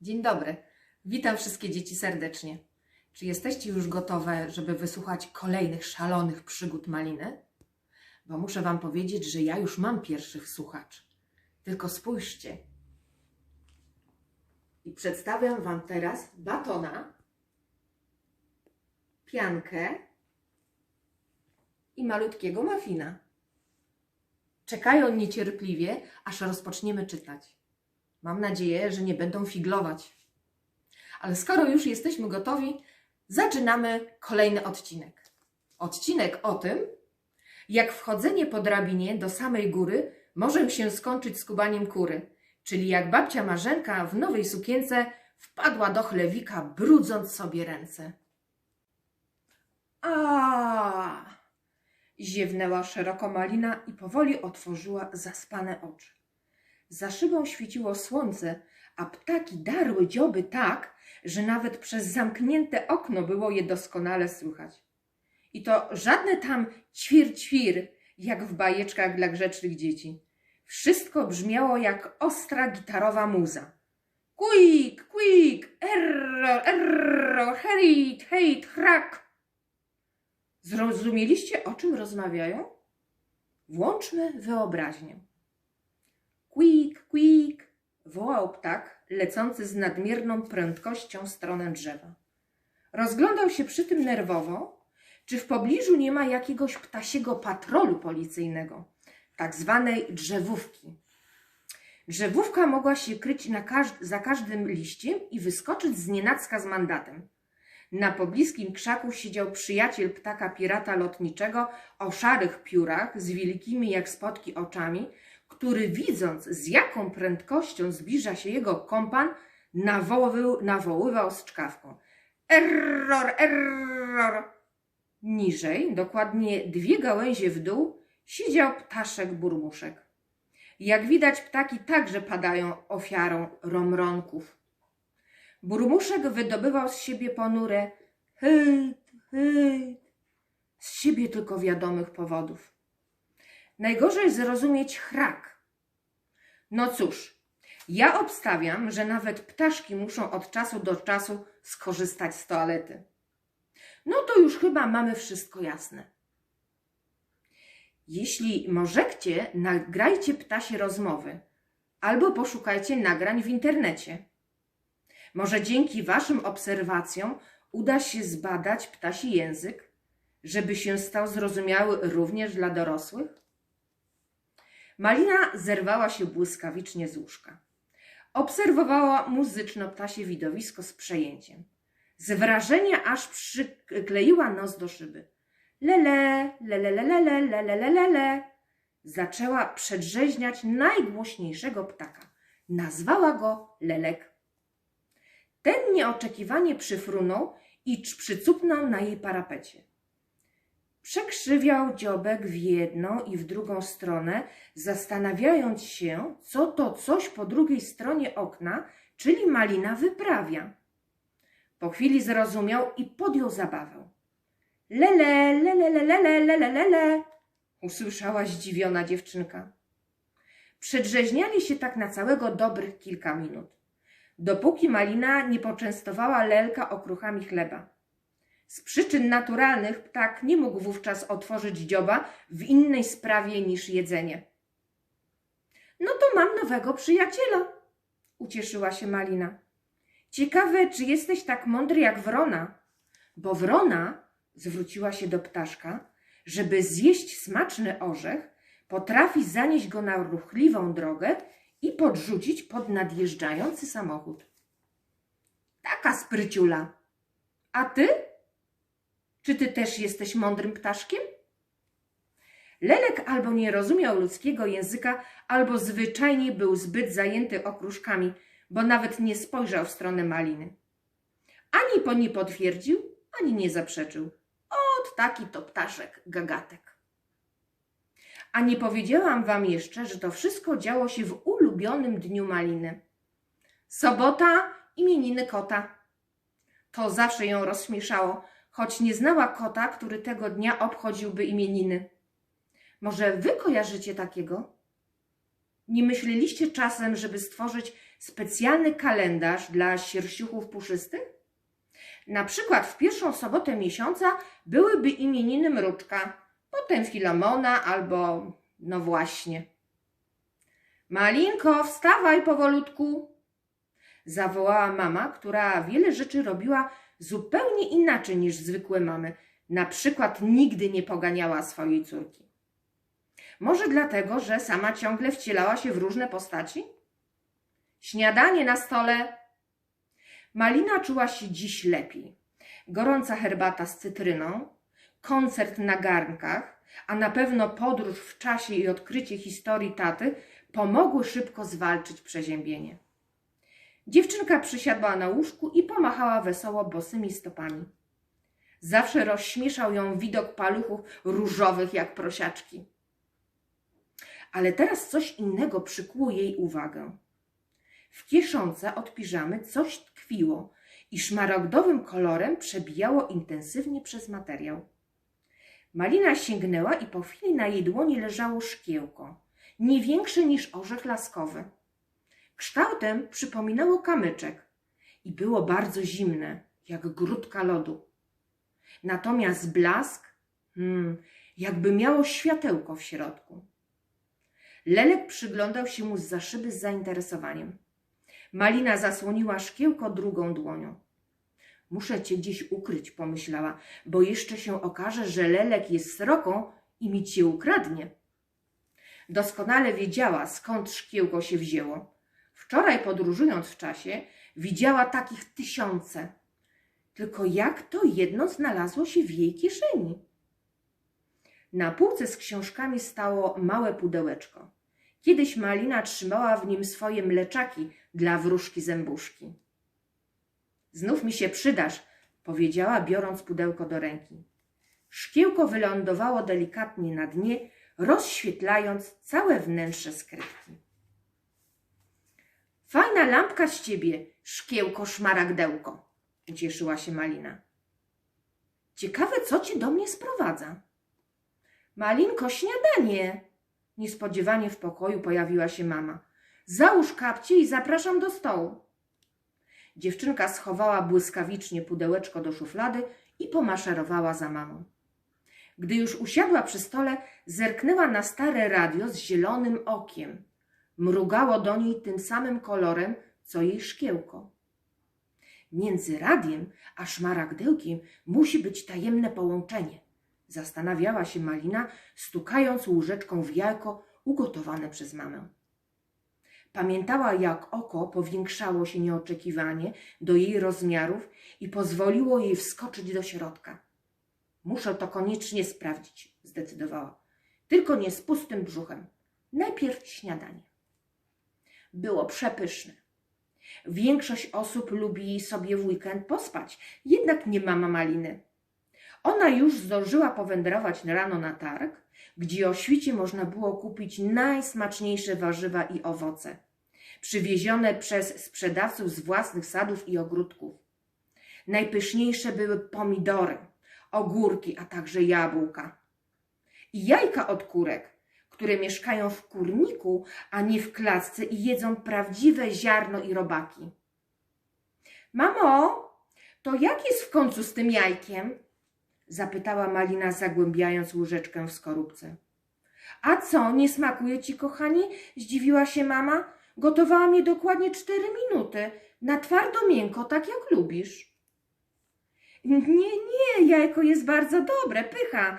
Dzień dobry. Witam wszystkie dzieci serdecznie. Czy jesteście już gotowe, żeby wysłuchać kolejnych szalonych przygód Maliny? Bo muszę Wam powiedzieć, że ja już mam pierwszych słuchaczy. Tylko spójrzcie. I przedstawiam Wam teraz batona, piankę i malutkiego mafina. Czekają niecierpliwie, aż rozpoczniemy czytać. Mam nadzieję, że nie będą figlować. Ale skoro już jesteśmy gotowi, zaczynamy kolejny odcinek. Odcinek o tym, jak wchodzenie po drabinie do samej góry może się skończyć skubaniem kury, czyli jak babcia Marzenka w nowej sukience wpadła do chlewika, brudząc sobie ręce. A! Ziewnęła szeroko Malina i powoli otworzyła zaspane oczy. Za szybą świeciło słońce, a ptaki darły dzioby tak, że nawet przez zamknięte okno było je doskonale słychać. I to żadne tam ćwir-ćwir, jak w bajeczkach dla grzecznych dzieci. Wszystko brzmiało jak ostra gitarowa muza. Quick, quick, error, error, hejt, hejt, hrak. Zrozumieliście, o czym rozmawiają? Włączmy wyobraźnię. Quick, quick, wołał ptak, lecący z nadmierną prędkością w stronę drzewa. Rozglądał się przy tym nerwowo, czy w pobliżu nie ma jakiegoś ptasiego patrolu policyjnego, tak zwanej drzewówki. Drzewówka mogła się kryć za każdym liściem i wyskoczyć z nienacka z mandatem. Na pobliskim krzaku siedział przyjaciel ptaka pirata lotniczego o szarych piórach z wielkimi jak spotki oczami, który widząc z jaką prędkością zbliża się jego kompan, nawoływał, nawoływał z czkawką. Error, error! Niżej, dokładnie dwie gałęzie w dół, siedział ptaszek burmuszek. Jak widać, ptaki także padają ofiarą romronków. Burmuszek wydobywał z siebie ponure hejt, hejt, z siebie tylko wiadomych powodów. Najgorzej zrozumieć chrak. No cóż, ja obstawiam, że nawet ptaszki muszą od czasu do czasu skorzystać z toalety. No to już chyba mamy wszystko jasne. Jeśli możecie, nagrajcie ptasie rozmowy albo poszukajcie nagrań w internecie. Może dzięki Waszym obserwacjom uda się zbadać ptasi język, żeby się stał zrozumiały również dla dorosłych? Malina zerwała się błyskawicznie z łóżka. Obserwowała muzyczno-ptasie widowisko z przejęciem. Z wrażenia aż przykleiła nos do szyby. Lele, lele, lele, lele, lele, lele. Zaczęła przedrzeźniać najgłośniejszego ptaka. Nazwała go Lelek. Ten nieoczekiwanie przyfrunął i przycupnął na jej parapecie. Przekrzywiał dziobek w jedną i w drugą stronę, zastanawiając się, co to coś po drugiej stronie okna, czyli Malina wyprawia. Po chwili zrozumiał i podjął zabawę. Lele, lele, lele, lele, lele, lele, usłyszała zdziwiona dziewczynka. Przedrzeźniali się tak na całego dobrych kilka minut, dopóki Malina nie poczęstowała Lelka okruchami chleba. Z przyczyn naturalnych ptak nie mógł wówczas otworzyć dzioba w innej sprawie niż jedzenie. No to mam nowego przyjaciela, ucieszyła się Malina. Ciekawe, czy jesteś tak mądry jak wrona, bo wrona zwróciła się do ptaszka, żeby zjeść smaczny orzech, potrafi zanieść go na ruchliwą drogę i podrzucić pod nadjeżdżający samochód. Taka spryciula. A ty? Czy ty też jesteś mądrym ptaszkiem? Lelek albo nie rozumiał ludzkiego języka, albo zwyczajnie był zbyt zajęty okruszkami, bo nawet nie spojrzał w stronę maliny. Ani po nie potwierdził, ani nie zaprzeczył. Ot taki to ptaszek, gagatek. A nie powiedziałam wam jeszcze, że to wszystko działo się w ulubionym dniu maliny. Sobota, imieniny kota. To zawsze ją rozśmieszało, choć nie znała kota, który tego dnia obchodziłby imieniny. Może wy kojarzycie takiego? Nie myśleliście czasem, żeby stworzyć specjalny kalendarz dla sierściuchów puszystych? Na przykład w pierwszą sobotę miesiąca byłyby imieniny Mruczka, potem Filomona albo, no właśnie. Malinko, wstawaj powolutku, zawołała mama, która wiele rzeczy robiła zupełnie inaczej niż zwykłe mamy. Na przykład nigdy nie poganiała swojej córki. Może dlatego, że sama ciągle wcielała się w różne postaci? Śniadanie na stole. Malina czuła się dziś lepiej. Gorąca herbata z cytryną, koncert na garnkach, a na pewno podróż w czasie i odkrycie historii taty pomogły szybko zwalczyć przeziębienie. Dziewczynka przysiadła na łóżku i pomachała wesoło bosymi stopami. Zawsze rozśmieszał ją widok paluchów różowych jak prosiaczki. Ale teraz coś innego przykuło jej uwagę. W kieszonce od piżamy coś tkwiło i szmaragdowym kolorem przebijało intensywnie przez materiał. Malina sięgnęła i po chwili na jej dłoni leżało szkiełko, nie większe niż orzech laskowy. Kształtem przypominało kamyczek i było bardzo zimne, jak grudka lodu. Natomiast blask, hmm, jakby miało światełko w środku. Lelek przyglądał się mu z szyby z zainteresowaniem. Malina zasłoniła szkiełko drugą dłonią. Muszę cię gdzieś ukryć, pomyślała, bo jeszcze się okaże, że Lelek jest sroką i mi cię ukradnie. Doskonale wiedziała, skąd szkiełko się wzięło. Wczoraj podróżując w czasie, widziała takich tysiące. Tylko jak to jedno znalazło się w jej kieszeni? Na półce z książkami stało małe pudełeczko. Kiedyś Malina trzymała w nim swoje mleczaki dla wróżki zębuszki. Znów mi się przydasz, powiedziała, biorąc pudełko do ręki. Szkiełko wylądowało delikatnie na dnie, rozświetlając całe wnętrze skrytki. Fajna lampka z ciebie, szkiełko szmaragdełko, ucieszyła się Malina. Ciekawe, co cię do mnie sprowadza. Malinko, śniadanie! Niespodziewanie w pokoju pojawiła się mama. Załóż kapcie i zapraszam do stołu. Dziewczynka schowała błyskawicznie pudełeczko do szuflady i pomaszerowała za mamą. Gdy już usiadła przy stole, zerknęła na stare radio z zielonym okiem. Mrugało do niej tym samym kolorem, co jej szkiełko. Między radiem a szmaragdełkiem musi być tajemne połączenie. Zastanawiała się Malina, stukając łyżeczką w jajko ugotowane przez mamę. Pamiętała, jak oko powiększało się nieoczekiwanie do jej rozmiarów i pozwoliło jej wskoczyć do środka. Muszę to koniecznie sprawdzić, zdecydowała. Tylko nie z pustym brzuchem. Najpierw śniadanie. Było przepyszne. Większość osób lubi sobie w weekend pospać, jednak nie mama Maliny. Ona już zdążyła powędrować rano na targ, gdzie o świcie można było kupić najsmaczniejsze warzywa i owoce, przywiezione przez sprzedawców z własnych sadów i ogródków. Najpyszniejsze były pomidory, ogórki, a także jabłka. I jajka od kurek, które mieszkają w kurniku, a nie w klatce i jedzą prawdziwe ziarno i robaki. Mamo, to jak jest w końcu z tym jajkiem? Zapytała Malina, zagłębiając łyżeczkę w skorupce. A co, nie smakuje ci, kochani? Zdziwiła się mama. Gotowałam je dokładnie cztery minuty. Na twardo miękko, tak jak lubisz. Nie, nie, jajko jest bardzo dobre, pycha.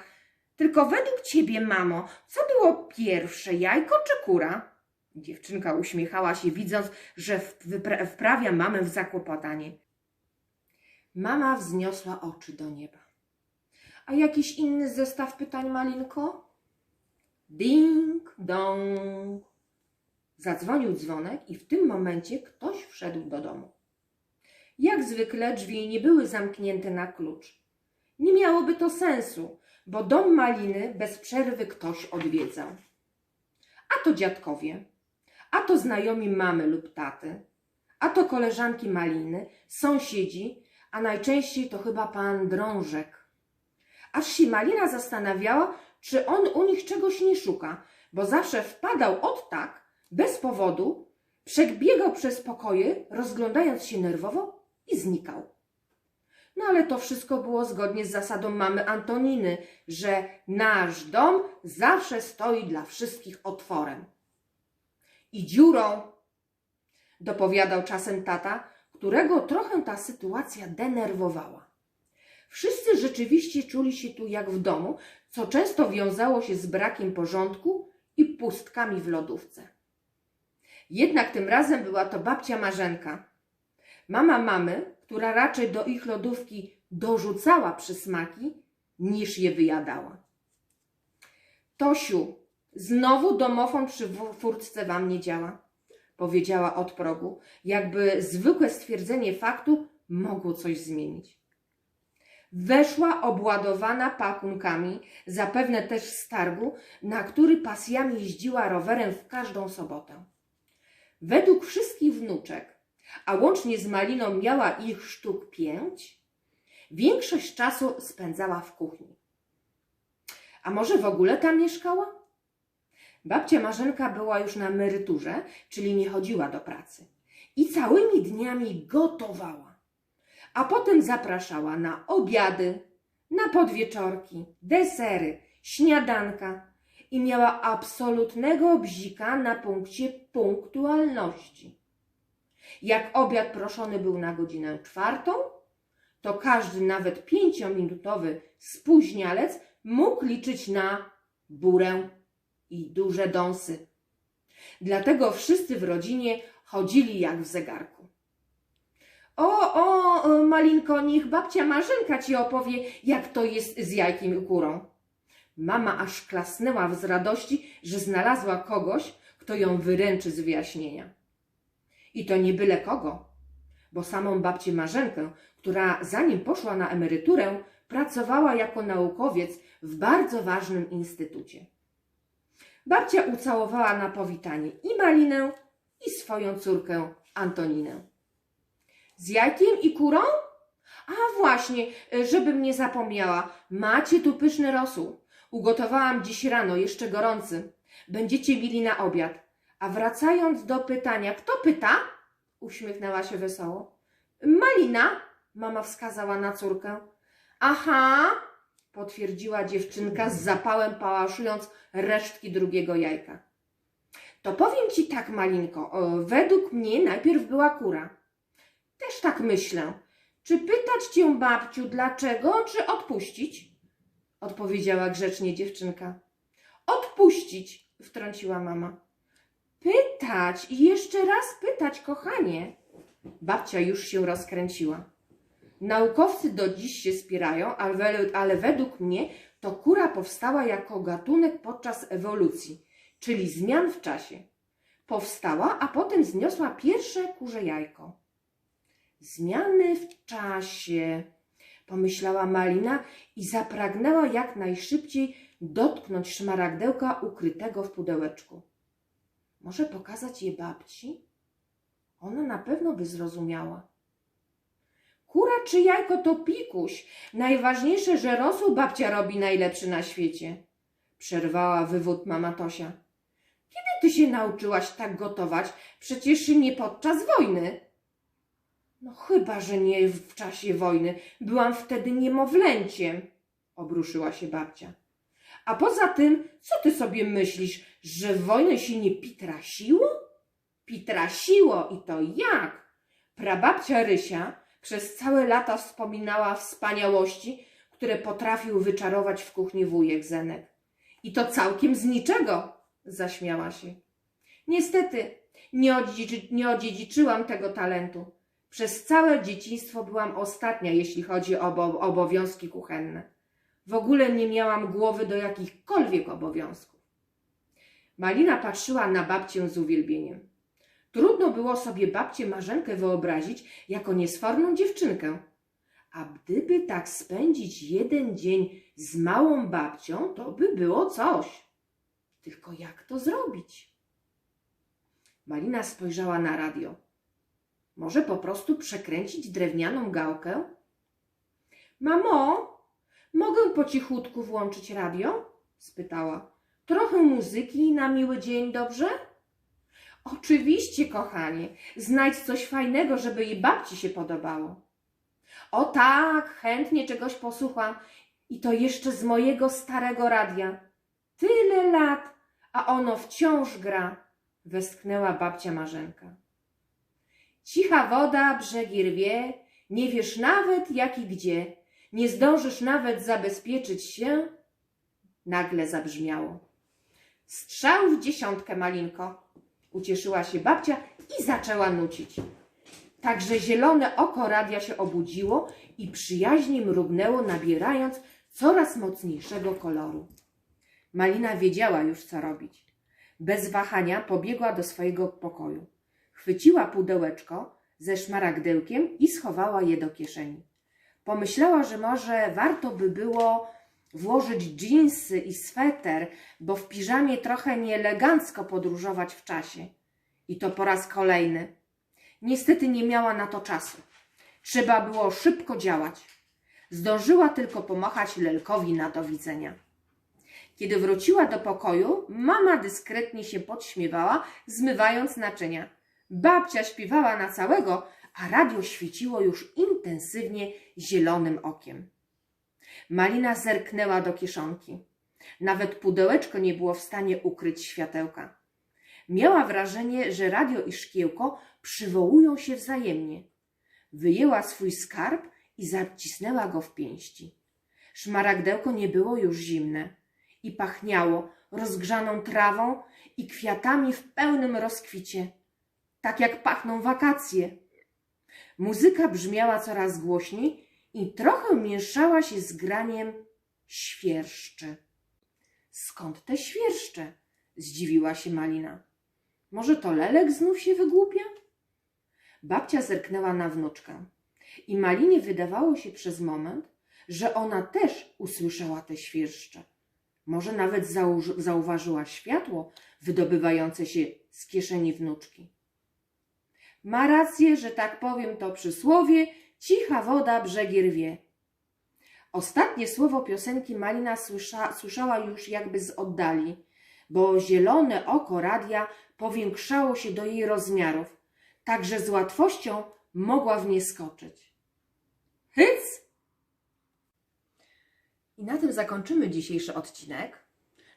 Tylko według ciebie, mamo, co było pierwsze, jajko czy kura? Dziewczynka uśmiechała się, widząc, że wpra wprawia mamę w zakłopotanie. Mama wzniosła oczy do nieba. A jakiś inny zestaw pytań, Malinko? Ding dong. Zadzwonił dzwonek i w tym momencie ktoś wszedł do domu. Jak zwykle drzwi nie były zamknięte na klucz. Nie miałoby to sensu, bo dom Maliny bez przerwy ktoś odwiedzał. A to dziadkowie, a to znajomi mamy lub taty, a to koleżanki Maliny, sąsiedzi, a najczęściej to chyba pan Drążek. Aż się Malina zastanawiała, czy on u nich czegoś nie szuka, bo zawsze wpadał od tak, bez powodu, Przebiegał przez pokoje, rozglądając się nerwowo i znikał. No ale to wszystko było zgodnie z zasadą mamy Antoniny, że nasz dom zawsze stoi dla wszystkich otworem. I dziurą, dopowiadał czasem tata, którego trochę ta sytuacja denerwowała. Wszyscy rzeczywiście czuli się tu jak w domu, co często wiązało się z brakiem porządku i pustkami w lodówce. Jednak tym razem była to babcia Marzenka. Mama mamy, która raczej do ich lodówki dorzucała przysmaki, niż je wyjadała. Tosiu, znowu domofon przy furtce wam nie działa, powiedziała od progu, jakby zwykłe stwierdzenie faktu mogło coś zmienić. Weszła obładowana pakunkami, zapewne też z targu, na który pasjami jeździła rowerem w każdą sobotę. Według wszystkich wnuczek, a łącznie z Maliną miała ich sztuk pięć, większość czasu spędzała w kuchni. A może w ogóle tam mieszkała? Babcia Marzenka była już na emeryturze, czyli nie chodziła do pracy. I całymi dniami gotowała. A potem zapraszała na obiady, na podwieczorki, desery, śniadanka i miała absolutnego bzika na punkcie punktualności. Jak obiad proszony był na godzinę czwartą, to każdy nawet pięciominutowy spóźnialec mógł liczyć na burę i duże dąsy. Dlatego wszyscy w rodzinie chodzili jak w zegarku. O, o, Malinko, niech babcia Marzenka ci opowie, jak to jest z jajkiem i kurą. Mama aż klasnęła z radości, że znalazła kogoś, kto ją wyręczy z wyjaśnienia. I to nie byle kogo, bo samą babcię Marzenkę, która zanim poszła na emeryturę, pracowała jako naukowiec w bardzo ważnym instytucie. Babcia ucałowała na powitanie i Malinę, i swoją córkę Antoninę. Z jajkiem i kurą? A właśnie, żebym nie zapomniała, macie tu pyszny rosół. Ugotowałam dziś rano, jeszcze gorący. Będziecie mieli na obiad. A wracając do pytania, kto pyta? Uśmiechnęła się wesoło. Malina, mama wskazała na córkę. Aha, potwierdziła dziewczynka z zapałem pałaszując resztki drugiego jajka. To powiem ci tak, Malinko, o, według mnie najpierw była kura. Też tak myślę. Czy pytać cię, babciu, dlaczego, czy odpuścić? Odpowiedziała grzecznie dziewczynka. Odpuścić, wtrąciła mama. Pytać i jeszcze raz pytać, kochanie. Babcia już się rozkręciła. Naukowcy do dziś się spierają, ale, według mnie to kura powstała jako gatunek podczas ewolucji, czyli zmian w czasie. Powstała, a potem zniosła pierwsze kurze jajko. Zmiany w czasie, pomyślała Malina i zapragnęła jak najszybciej dotknąć szmaragdełka ukrytego w pudełeczku. Może pokazać je babci? Ona na pewno by zrozumiała. Kura czy jajko to pikuś. Najważniejsze, że rosół babcia robi najlepszy na świecie. Przerwała wywód mama Tosia. Kiedy ty się nauczyłaś tak gotować? Przecież nie podczas wojny. No chyba, że nie w czasie wojny. Byłam wtedy niemowlęciem, obruszyła się babcia. A poza tym, co ty sobie myślisz, że wojnę się nie pitrasiło? Pitrasiło i to jak? Prababcia Rysia przez całe lata wspominała wspaniałości, które potrafił wyczarować w kuchni wujek Zenek. I to całkiem z niczego, zaśmiała się. Niestety, nie, odziedziczy, nie odziedziczyłam tego talentu. Przez całe dzieciństwo byłam ostatnia, jeśli chodzi o obo obowiązki kuchenne. W ogóle nie miałam głowy do jakichkolwiek obowiązków. Malina patrzyła na babcię z uwielbieniem. Trudno było sobie babcię Marzenkę wyobrazić jako niesforną dziewczynkę. A gdyby tak spędzić jeden dzień z małą babcią, to by było coś. Tylko jak to zrobić? Malina spojrzała na radio. Może po prostu przekręcić drewnianą gałkę? Mamo, mogę po cichutku włączyć radio? spytała. Trochę muzyki na miły dzień, dobrze? Oczywiście, kochanie, znajdź coś fajnego, żeby jej babci się podobało. O tak, chętnie czegoś posłucham i to jeszcze z mojego starego radia. Tyle lat, a ono wciąż gra, westchnęła babcia Marzenka. Cicha woda, brzegi rwie, nie wiesz nawet jak i gdzie, nie zdążysz nawet zabezpieczyć się. Nagle zabrzmiało. Strzał w dziesiątkę, Malinko. Ucieszyła się babcia i zaczęła nucić. Także zielone oko radia się obudziło i przyjaźnie mrugnęło, nabierając coraz mocniejszego koloru. Malina wiedziała już, co robić. Bez wahania pobiegła do swojego pokoju. Chwyciła pudełeczko ze szmaragdełkiem i schowała je do kieszeni. Pomyślała, że może warto by było włożyć dżinsy i sweter, bo w piżamie trochę nieelegancko podróżować w czasie. I to po raz kolejny. Niestety nie miała na to czasu. Trzeba było szybko działać. Zdążyła tylko pomachać Lelkowi na do widzenia. Kiedy wróciła do pokoju, mama dyskretnie się podśmiewała, zmywając naczynia. Babcia śpiewała na całego, a radio świeciło już intensywnie zielonym okiem. Malina zerknęła do kieszonki. Nawet pudełeczko nie było w stanie ukryć światełka. Miała wrażenie, że radio i szkiełko przywołują się wzajemnie. Wyjęła swój skarb i zacisnęła go w pięści. Szmaragdełko nie było już zimne i pachniało rozgrzaną trawą i kwiatami w pełnym rozkwicie, tak jak pachną wakacje. Muzyka brzmiała coraz głośniej i trochę mieszała się z graniem świerszczy. Skąd te świerszcze? Zdziwiła się Malina. Może to Lelek znów się wygłupia? Babcia zerknęła na wnuczkę i Malinie wydawało się przez moment, że ona też usłyszała te świerszcze. Może nawet zauważyła światło wydobywające się z kieszeni wnuczki. Ma rację, że tak powiem to przysłowie, cicha woda brzegi rwie. Ostatnie słowo piosenki Malina słysza, słyszała już jakby z oddali, bo zielone oko radia powiększało się do jej rozmiarów, tak że z łatwością mogła w nie skoczyć. Hyc! I na tym zakończymy dzisiejszy odcinek.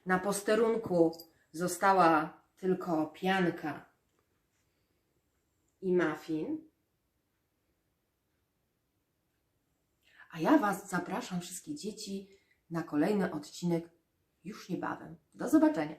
Na posterunku została tylko pianka i muffin. A ja Was zapraszam, wszystkie dzieci, na kolejny odcinek już niebawem. Do zobaczenia.